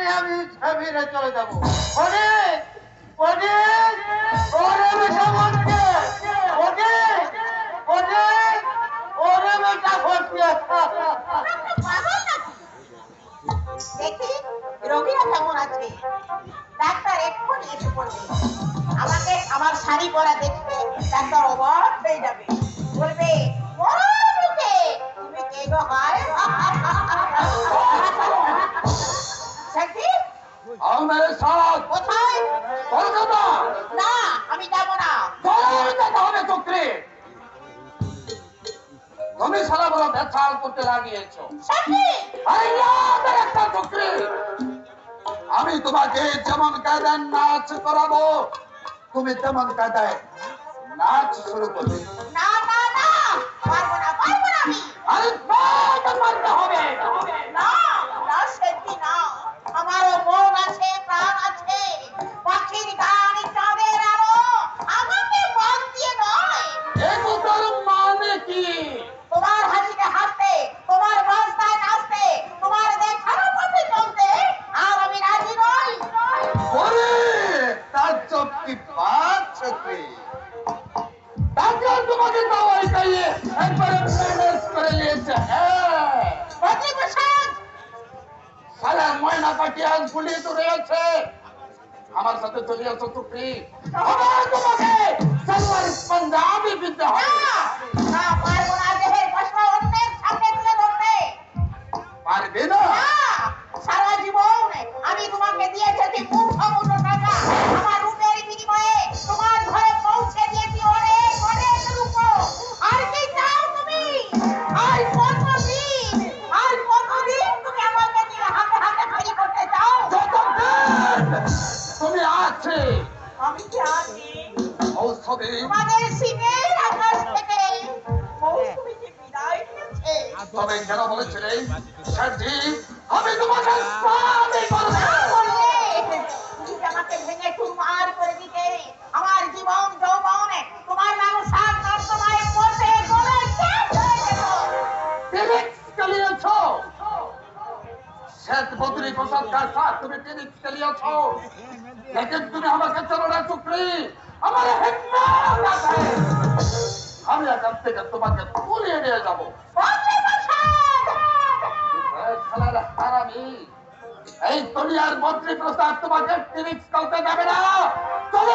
নিয়ে আমি ফিরে চলে যাব। ওরে ওরে? দেখি রোগীরা কেমন আছে? ডাক্তার এক্ষুনি এসে পড়বে। আমাকে আমার শাড়ি পরা দেখবে, ডাক্তার অবাক হয়ে যাবে। করতে লাগিয়েছো। আমি তোমাকে যেমন কায়দায় নাচ করাবো তুমি তেমন কায়দায় নাচ শুরু করবে। না না না পারব না পারব না আমি। আরে বাদ মারতে হবে। না না সত্যি না। আমারও মন আছে প্রাণ আছে পাখির গান ময়না পাটিয়াল গুলি তো রয়েছে আমার সাথে চলে আসো তুমি আমার তোমাকে সালোয়ার পাঞ্জাবি বিদ্যা হবে। আমি কি আছি? তোমাদের সিনের আকাশ থেকে মৌসুমী বিদায় নিয়েছে। তবে কেন বলেছিলে স্যারজি আমি তোমাকে স্বামী করব তুমি আমাকে ভেঙে চুরমার করে দিতে। আমার জীবন যৌবন তোমার ব্যবসার নর্দমায় পড়ে গলে চালিয়েছ শ্বেত বদ্রী প্রসাদ কার তুমি টিনিক্স চালিয়েছ লেকিন তুমি আমাকে চলো না চুকরি আমার আমি এখান থেকে তোমাকে তুলিয়ে নিয়ে যাব। এই দুনিয়ার মন্ত্রী প্রসাদ তোমাকে টিভিক্স করতে যাবে না। চলো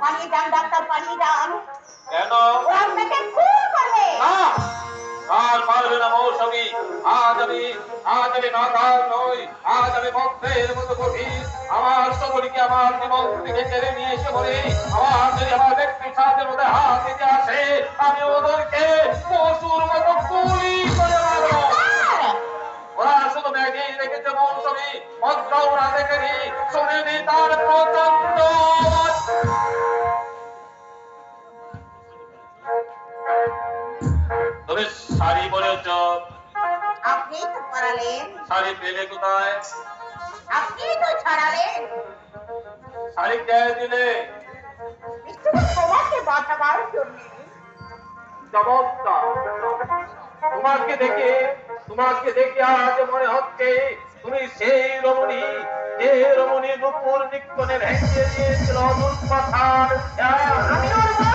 পালিয়ে যান ডাক্তার পালিয়ে যান কেন? ওরা আপনাকে খুন করবে। আর পারবে না মৌসুমী। আজ আমি আজ আমি নাকাল নই। আজ আমি ভক্তের মতো গভীর আমার সকলকে আমার জীবন থেকে কেড়ে নিয়ে এসে বলি আমার যদি আমার ব্যক্তি সাথে মধ্যে হাত দিতে আসে আমি ওদেরকে পশুর মতো গুলি করে মারবো। ওরা শুধু ম্যাগি রেখেছে মৌসুমী। মধ্য ওরা দেখেনি। শুনেনি তার প্রচণ্ড শাড়ি পেলে কোথায়? আপনি তো ছড়ালেন। শাড়ি কে দিলে? তোমাকে বাঁচাবার জন্য। চমৎকার তোমাকে দেখে তোমাকে দেখে আজ মনে হচ্ছে তুমি সেই রমণী যে রমণী নুপুর নিক্ষণে ভেঙে দিয়েছিল দুর্পাথার আমি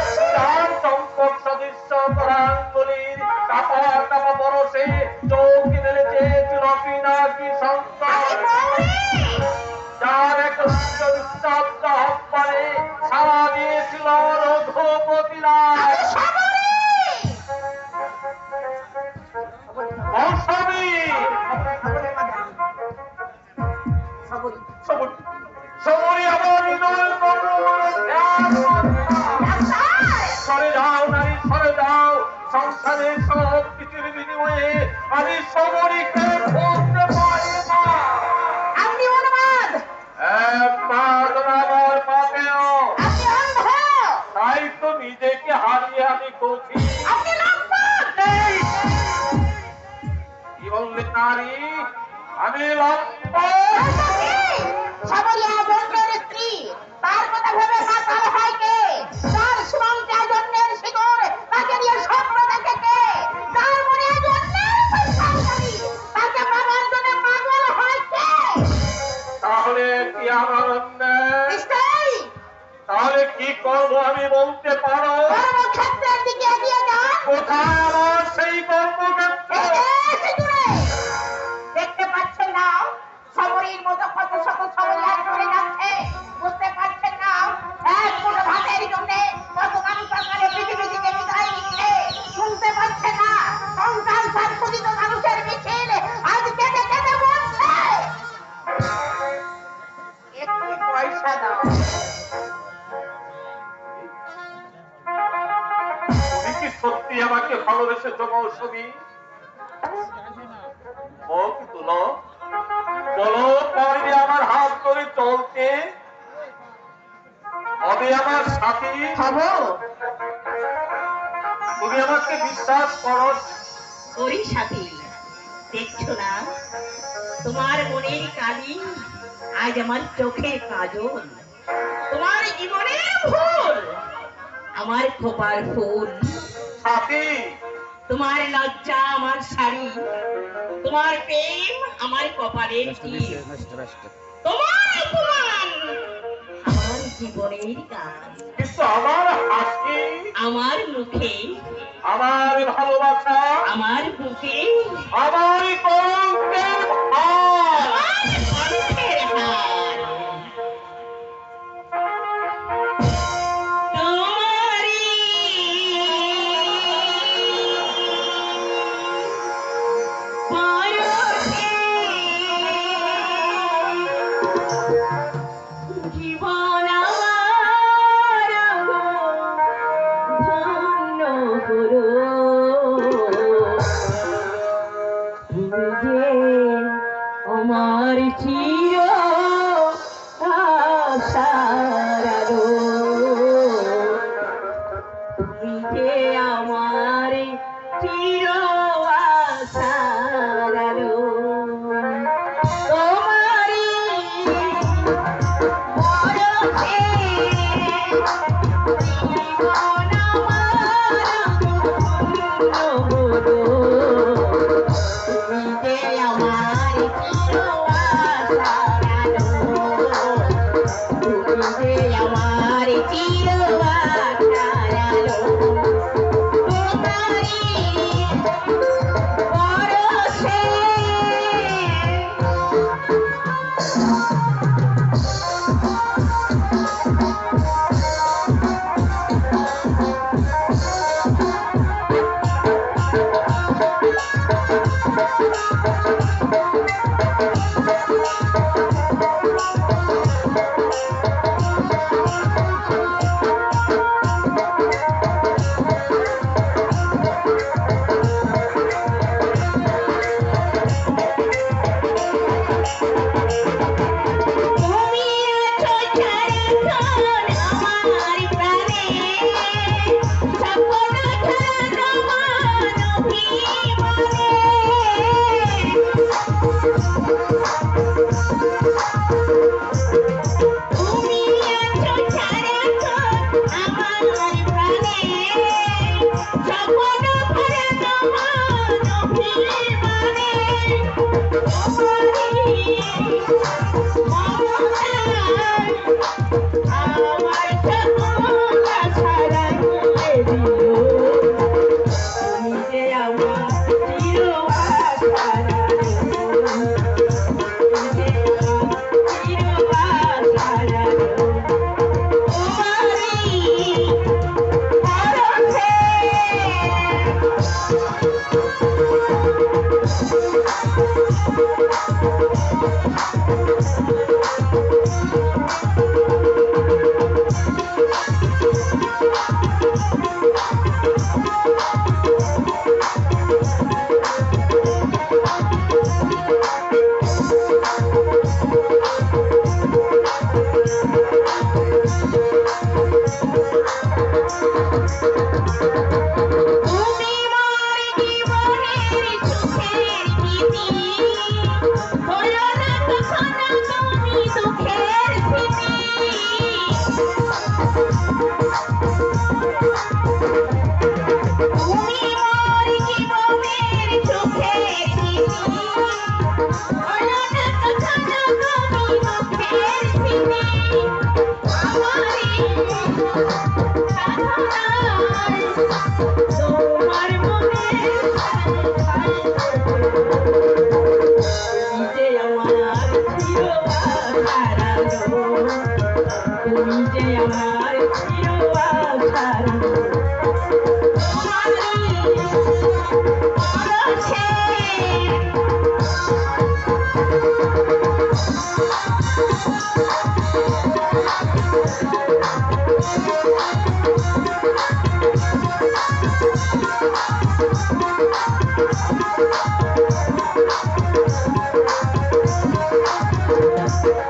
তাহলে কি করব আমি বলতে পারো? কোথায় আমার সেই কর্মক্ষেত্র? মতো কত শত সবরিয়া চলে যাচ্ছে। বুঝতে পারছেন না? এক মুঠো ভাতের জন্য মানুষ সরকারে পৃথিবী থেকে বিদায় নিচ্ছে। শুনতে পাচ্ছেন না? সংসার সাংস্কৃতিক মানুষের মিছিল আজ কেটে কেটে বলছে। একটু পয়সা দাও। সত্যি আমাকে ভালোবেসেছো মৌসুমী। মুখ চলতে হবে আমার সাথী হব। তুমি আমাকে বিশ্বাস করো। করি সাথী দেখছ না? তোমার মনের কালি আজ আমার চোখে কাজল। তোমার জীবনের ফুল আমার খোপার ফুল। সাথী। তোমার লজ্জা আমার শাড়ি। তোমার প্রেম আমার কপালের টিপ জীবনের গান কিন্তু আমার হাসি আমার মুখে আমার ভালোবাসা আমার বুকে আমার কলঙ্কের ভার।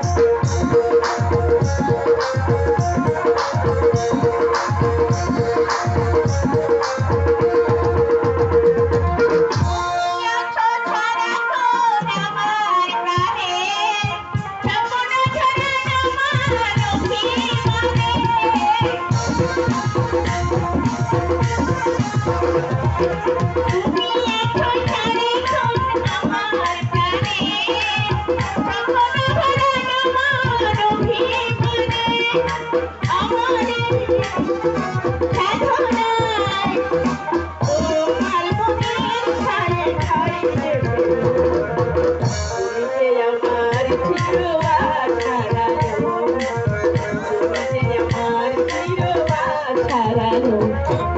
আমারে Caralho.